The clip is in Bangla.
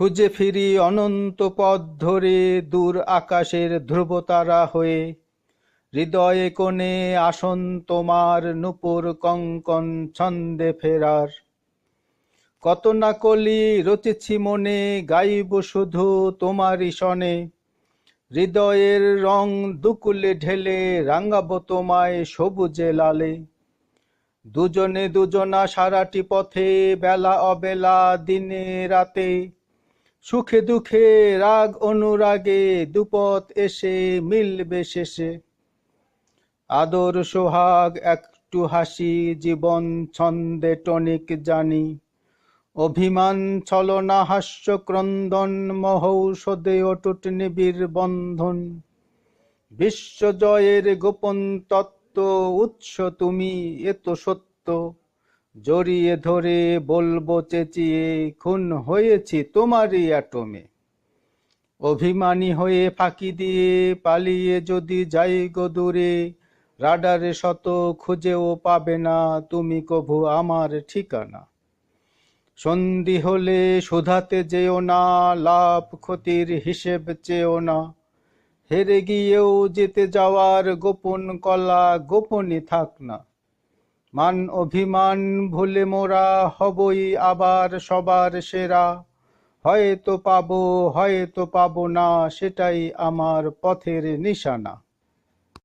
খুঁজে ফিরি অনন্ত পথ ধরে দূর আকাশের ধ্রুবতারা হয়ে। হৃদয়ে কোণে আসন তোমার, নূপুর কঙ্কন ছন্দে ফেরার। কত না কলি রচেছি মনে, গাইব শুধু তোমারই সনে। হৃদয়ের রং দুকুলে ঢেলে রাঙাবো তোমায় সবুজে লালে। দুজনে দুজনা সারাটি পথে, বেলা অবেলা, দিনে রাতে। সুখে দুঃখে, রাগ অনুরাগে, দুপথ এসে মিলবে শেষে। আদর, সোহাগ, একটু হাসি, জীবন ছন্দে টনিক জানি। অভিমান, ছলনা, হাস্য, ক্রন্দন, মহৌষধে অটুট নিবিড় বন্ধন। বিশ্বজয়ের গোপন তত্ত্ব, উৎস তুমি এত সত্য। জড়িয়ে ধরে বলব চেঁচিয়ে, খুন হয়েছি তোমারই অ্যাটমে। অভিমানী হয়ে ফাঁকি দিয়ে পালিয়ে যদি যাই গো দূরে, রাডারে শত খুঁজেও পাবে না তুমি কভু আমার ঠিকানা। সন্ধি হলে শুধাতে যেও না, লাভ ক্ষতির হিসেব চেও না। হেরে গিয়েও যেতে যাওয়ার গোপন কলা গোপনই থাক না। মান অভিমান ভুলে মোরা হবই আবার সবার সেরা। হয়তো পাবো হয়তো পাবো না, সেটাই আমার পথের নিশানা।